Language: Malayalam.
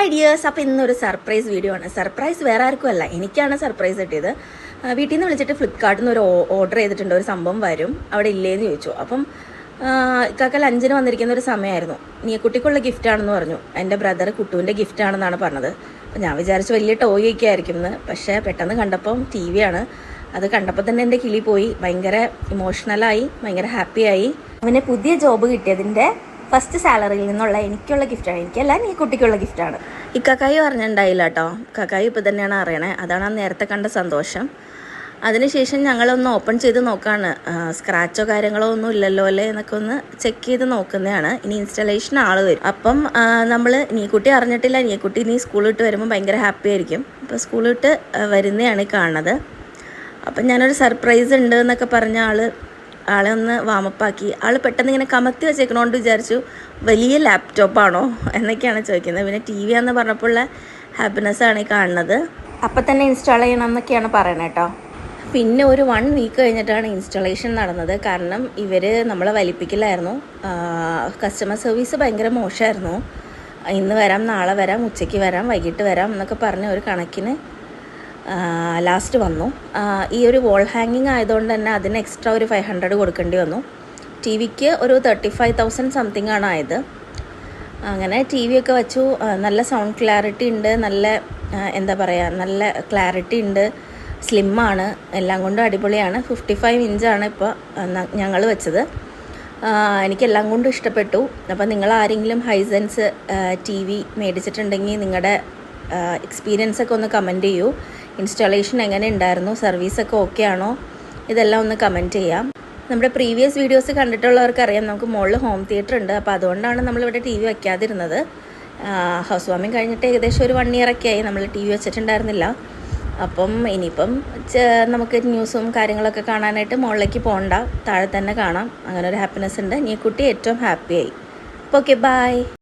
ഹായ് ഡിയേഴ്സ് അപ്പോൾ ഇന്നൊരു സർപ്രൈസ് വീഡിയോ ആണ്. സർപ്രൈസ് വേറെ ആർക്കും അല്ല. എനിക്കാണ് സർപ്രൈസ് കിട്ടിയത്. വീട്ടിൽ നിന്ന് വിളിച്ചിട്ട് ഫ്ലിപ്കാർട്ടിൽ നിന്ന് ഒരു ഓർഡർ ചെയ്തിട്ടുണ്ട്. ഒരു സംഭവം വരും. അവിടെ ഇല്ലേന്ന് ചോദിച്ചു. അപ്പം ഇക്കാക്ക ലഞ്ചിന് വന്നിരിക്കുന്ന ഒരു സമയമായിരുന്നു. നീ കുട്ടിക്കുള്ള ഗിഫ്റ്റ് ആണെന്ന് പറഞ്ഞു. എന്റെ ബ്രദർ കുട്ടുവിന്റെ ഗിഫ്റ്റ് ആണെന്നാണ് പറഞ്ഞത്. അപ്പം ഞാൻ വിചാരിച്ചു വലിയ ടോയ് ഒക്കെ ആയിരിക്കും എന്ന്. പക്ഷേ പെട്ടെന്ന് കണ്ടപ്പം ടി വി ആണ്. അത് കണ്ടപ്പോൾ തന്നെ എന്റെ കിളി പോയി. ഭയങ്കര ഇമോഷണലായി ഭയങ്കര ഹാപ്പിയായി അവന് പുതിയ ജോബ് കിട്ടിയതിന്റെ ഫസ്റ്റ് സാലറിയിൽ നിന്നുള്ള എനിക്കുള്ള ഗിഫ്റ്റാണ് എനിക്കല്ല നീ കുട്ടിക്കുള്ള ഗിഫ്റ്റാണ് കക്കായി പറഞ്ഞിട്ടുണ്ടായില്ല കേട്ടോ. കക്കായി ഇപ്പം തന്നെയാണ് അറിയണേ. അതാണ് ആ നേരത്തെ കണ്ട സന്തോഷം. അതിനുശേഷം ഞങ്ങളൊന്ന് ഓപ്പൺ ചെയ്ത് നോക്കാണ്. സ്ക്രാച്ചോ കാര്യങ്ങളോ ഒന്നും ഇല്ലല്ലോ അല്ലേ എന്നൊക്കെ ഒന്ന് ചെക്ക് ചെയ്ത് നോക്കുന്നതാണ്. ഇനി ഇൻസ്റ്റലേഷൻ ആൾ വരും. അപ്പം നമ്മൾ നീ കുട്ടി അറിഞ്ഞിട്ടില്ല. നീക്കുട്ടി നീ സ്കൂളിൽ വിട്ട് വരുമ്പോൾ ഭയങ്കര ഹാപ്പി ആയിരിക്കും. അപ്പോൾ ആ, വരുന്നതാണ് ഈ കാണുന്നത്. അപ്പം ഞാനൊരു സർപ്രൈസ് ഉണ്ട് എന്നൊക്കെ പറഞ്ഞ ആൾ ആളെ ഒന്ന് വാമപ്പാക്കി ആൾ പെട്ടെന്ന് ഇങ്ങനെ കമത്തി വെച്ചേക്കണോണ്ട് വിചാരിച്ചു വലിയ ലാപ്ടോപ്പാണോ എന്നൊക്കെയാണ് ചോദിക്കുന്നത്. പിന്നെ ടി വി ആണെന്ന് പറഞ്ഞപ്പോഴുള്ള ഹാപ്പിനെസ് ആണ് ഈ കാണുന്നത്. അപ്പം തന്നെ ഇൻസ്റ്റാൾ ചെയ്യണം എന്നൊക്കെയാണ് പറയണത് കേട്ടോ പിന്നെ ഒരു വൺ വീക്ക് കഴിഞ്ഞിട്ടാണ് ഇൻസ്റ്റാളേഷൻ നടന്നത്. കാരണം ഇവർ നമ്മളെ വലിപ്പിക്കില്ലായിരുന്നു കസ്റ്റമർ സർവീസ് ഭയങ്കര മോശമായിരുന്നു ഇന്ന് വരാം നാളെ വരാം ഉച്ചയ്ക്ക് വരാം വൈകിട്ട് വരാം എന്നൊക്കെ പറഞ്ഞ് ഒരു കണക്കിന് ലാസ്റ്റ് വന്നു. ഈ ഒരു വോൾ ഹാങ്ങിങ് ആയതുകൊണ്ട് തന്നെ അതിന് എക്സ്ട്രാ ഒരു ഫൈവ് ഹൺഡ്രഡ് കൊടുക്കേണ്ടി വന്നു. ടി വിക്ക് ഒരു തേർട്ടി ഫൈവ് തൗസൻഡ് സംതിങ് ആണ് ആയത്. അങ്ങനെ ടി വി ഒക്കെ വെച്ചു. നല്ല സൗണ്ട് ക്ലാരിറ്റി ഉണ്ട്. നല്ല എന്താ പറയുക നല്ല ക്ലാരിറ്റി ഉണ്ട്. സ്ലിമ്മാണ് എല്ലാം കൊണ്ടും അടിപൊളിയാണ്. ഫിഫ്റ്റി ഫൈവ് ഇഞ്ചാണ് ഇപ്പോൾ ഞങ്ങൾ വെച്ചത്. എനിക്ക് എനിക്കെല്ലാം കൊണ്ടും ഇഷ്ടപ്പെട്ടു. അപ്പോൾ നിങ്ങൾ ആരെങ്കിലും ഹൈസെൻസ് ടി വി മേടിച്ചിട്ടുണ്ടെങ്കിൽ നിങ്ങളുടെ എക്സ്പീരിയൻസ് ഒക്കെ ഒന്ന് കമന്റ് ചെയ്യൂ. ഇൻസ്റ്റാളേഷൻ എങ്ങനെ ഉണ്ടായിരുന്നു? സർവീസൊക്കെ ഓക്കെ ആണോ? ഇതെല്ലാം ഒന്ന് കമന്റ് ചെയ്യാം. നമ്മുടെ പ്രീവിയസ് വീഡിയോസ് കണ്ടിട്ടുള്ളവർക്ക് അറിയാം നമുക്ക് മുകളിൽ ഹോം തിയേറ്റർ ഉണ്ട്. അപ്പോൾ അതുകൊണ്ടാണ് നമ്മളിവിടെ ടി വി വയ്ക്കാതിരുന്നത് ഹൗസ് വാമിങ് കഴിഞ്ഞിട്ട് ഏകദേശം ഒരു വൺ ഇയർ ഒക്കെ ആയി നമ്മൾ ടി വി വെച്ചിട്ടുണ്ടായിരുന്നില്ല. അപ്പം ഇനിയിപ്പം നമുക്ക് ന്യൂസും കാര്യങ്ങളൊക്കെ കാണാനായിട്ട് മുകളിലേക്ക് പോകണ്ട താഴെ തന്നെ കാണാം. അങ്ങനെ ഒരു ഹാപ്പിനെസ് ഉണ്ട്. നീ കുട്ടി ഏറ്റവും ഹാപ്പിയായി ഓക്കെ ബൈ